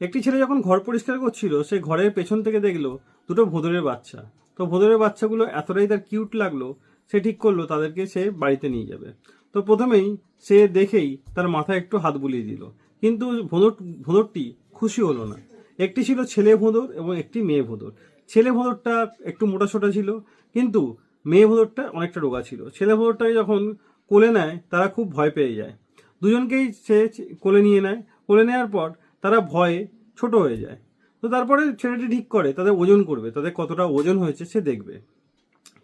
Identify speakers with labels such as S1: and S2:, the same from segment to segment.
S1: একটি ছেলে যখন ঘর পরিষ্কার করছিল, সে ঘরের পেছন থেকে দেখল দুটো ভোঁদরের বাচ্চা। তো ভোঁদরের বাচ্চাগুলো এতটাই তার কিউট লাগল, সে ঠিক করল তাদেরকে সে বাড়িতে নিয়ে যাবে। তো প্রথমেই সে দেখেই তার মাথায় একটু হাত বুলিয়ে দিল। কিন্তু ভোঁদর, ভোঁদরটি খুশি হলো না। একটি ছিল ছেলে ভোঁদর এবং একটি মেয়ে ভোঁদর। ছেলে ভোঁদরটা একটু মোটাসোটা ছিল, কিন্তু মেয়ে ভোঁদরটা অনেকটা রোগা ছিল। ছেলে ভোঁদরটাকে যখন কোলে নেয়, তারা খুব ভয় পেয়ে যায়। দুজনকেই সে কোলে নিয়ে নেয়। কোলে নেওয়ার পর তারা ভয়ে ছোট হয়ে যায়। তো তারপরে ছেলেটি ঠিক করে, তাদের ওজন করবে, তাদের কতটা ওজন হয়েছে সে দেখবে।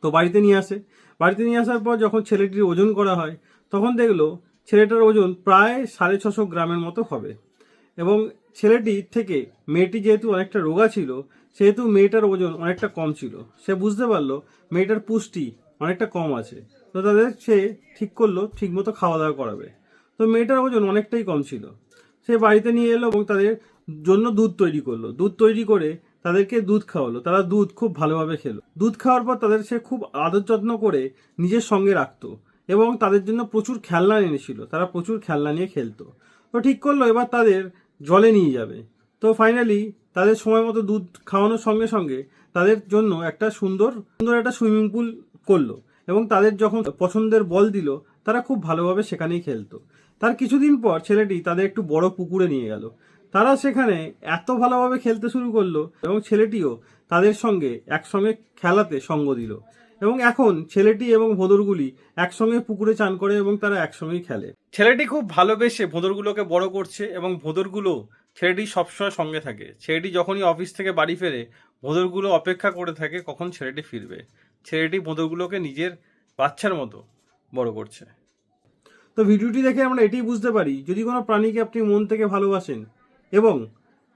S1: তো বাড়িতে নিয়ে আসে। বাড়িতে নিয়ে আসার পর যখন ছেলেটির ওজন করা হয়, তখন দেখল ছেলেটার ওজন প্রায় সাড়ে ছশো গ্রামের মতো হবে। এবং ছেলেটি থেকে মেয়েটি যেহেতু অনেকটা রোগা ছিল, সেহেতু মেয়েটার ওজন অনেকটা কম ছিল। সে বুঝতে পারল মেয়েটার পুষ্টি অনেকটা কম আছে। তো তাদের সে ঠিক করল, ঠিকমতো খাওয়া দাওয়া করাবে। তো মেয়েটার ওজন অনেকটাই কম ছিল। সে বাড়িতে নিয়ে এলো এবং তাদের জন্য দুধ তৈরি করল। দুধ তৈরি করে তাদেরকে দুধ খাওয়ালো। তারা দুধ খুব ভালোভাবে খেলো। দুধ খাওয়ার পর তাদের সে খুব আদর যত্ন করে নিজের সঙ্গে রাখতো এবং তাদের জন্য প্রচুর খেলনা এনেছিল। তারা প্রচুর খেলনা নিয়ে খেলতো। তো ঠিক করল, এবার তাদের জলে নিয়ে যাবে। তো ফাইনালি তাদের সময় মতো দুধ খাওয়ানোর সঙ্গে সঙ্গে তাদের জন্য একটা সুন্দর সুন্দর একটা সুইমিং পুল করল এবং তাদের যখন পছন্দের বল দিল তারা খুব ভালোভাবে সেখানেই খেলতো। তার কিছুদিন পর ছেলেটি তাদের একটু বড় পুকুরে নিয়ে গেল। তারা সেখানে এত ভালোভাবে খেলতে শুরু করল এবং ছেলেটিও তাদের সঙ্গে একসঙ্গে খেলাতে সঙ্গ দিল। এবং এখন ছেলেটি এবং ভোঁদরগুলি একসঙ্গে পুকুরে চান করে এবং তারা একসঙ্গেই খেলে। ছেলেটি খুব ভালোবেসে ভোঁদরগুলোকে বড় করছে এবং ভোঁদরগুলো ছেলেটি সবসময় সঙ্গে থাকে। ছেলেটি যখনই অফিস থেকে বাড়ি ফেরে ভোঁদরগুলো অপেক্ষা করে থাকে কখন ছেলেটি ফিরবে। ছেলেটি ভোঁদরগুলোকে নিজের বাচ্চার মতো বড় করছে। তো ভিডিওটি দেখে আমরা এটি বুঝতে পারি, যদি কোনো প্রাণীকে আপনি মন থেকে ভালোবাসেন এবং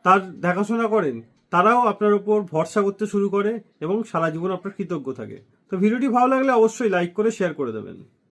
S1: তার দেখাশোনা করেন, তারাও আপনার উপর ভরসা করতে শুরু করে এবং সারা জীবন আপনার কৃতজ্ঞ থাকে। তো ভিডিওটি ভালো লাগলে অবশ্যই লাইক করে শেয়ার করে দেবেন।